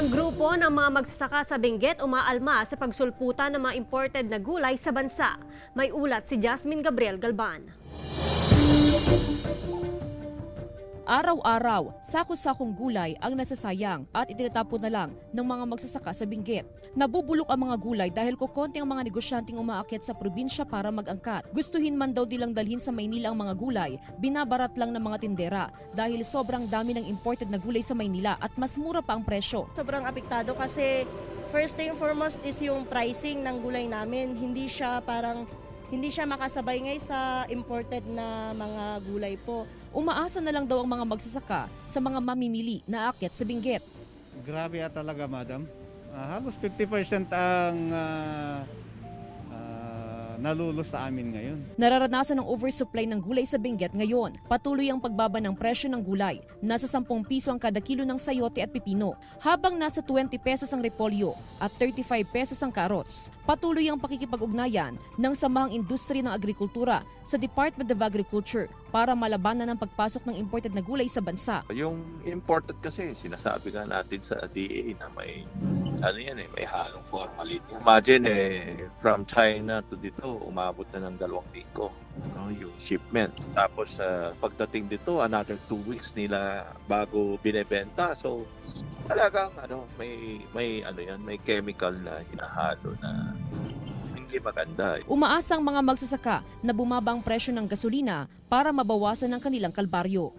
Ilang grupo ng mga magsasaka sa Benguet umaalma sa pagsulputan ng mga imported na gulay sa bansa. May ulat si Jasmine Gabriel Galban. Araw-araw, sako-sakong gulay ang nasasayang at itinatapon na lang ng mga magsasaka sa Benguet. Nabubulok ang mga gulay dahil kukonti ang mga negosyanteng umaakyat sa probinsya para mag-angkat. Gustuhin man daw nilang dalhin sa Maynila ang mga gulay, binabarat lang ng mga tindera dahil sobrang dami ng imported na gulay sa Maynila at mas mura pa ang presyo. sobrang apektado kasi first thing foremost is yung pricing ng gulay namin. Hindi siya parang hindi siya makasabay ngay sa imported na mga gulay po. Umaasa na lang daw ang mga magsasaka sa mga mamimili na aakyat sa Benguet. Grabe at talaga, madam. Ah, halos 50% ang ah, ah, nalulos sa amin ngayon. Nararanasan ng oversupply ng gulay sa Benguet ngayon. Patuloy ang pagbaba ng presyo ng gulay. Nasa 10 piso ang kada kilo ng sayote at pipino, habang nasa 20 pesos ang repolyo at 35 pesos ang carrots. Patuloy ang pakikipag-ugnayan ng Samahang Industriya ng Agrikultura sa Department of Agriculture para malabanan ang pagpasok ng imported na gulay sa bansa. Yung imported kasi, sinasabi nga natin sa DA na may, ano yan eh, may halong formalin. Imagine eh, from China to dito, umabot na ng dalawang linggo no, yung shipment. Tapos sa pagdating dito, another two weeks nila bago binebenta. So, talagang ano, may, may, ano yan, may chemical na hinahalo na hindi maganda. eh. Umaasa ang mga magsasaka na bumaba ang presyo ng gasolina para mabawasan ang kanilang kalbaryo.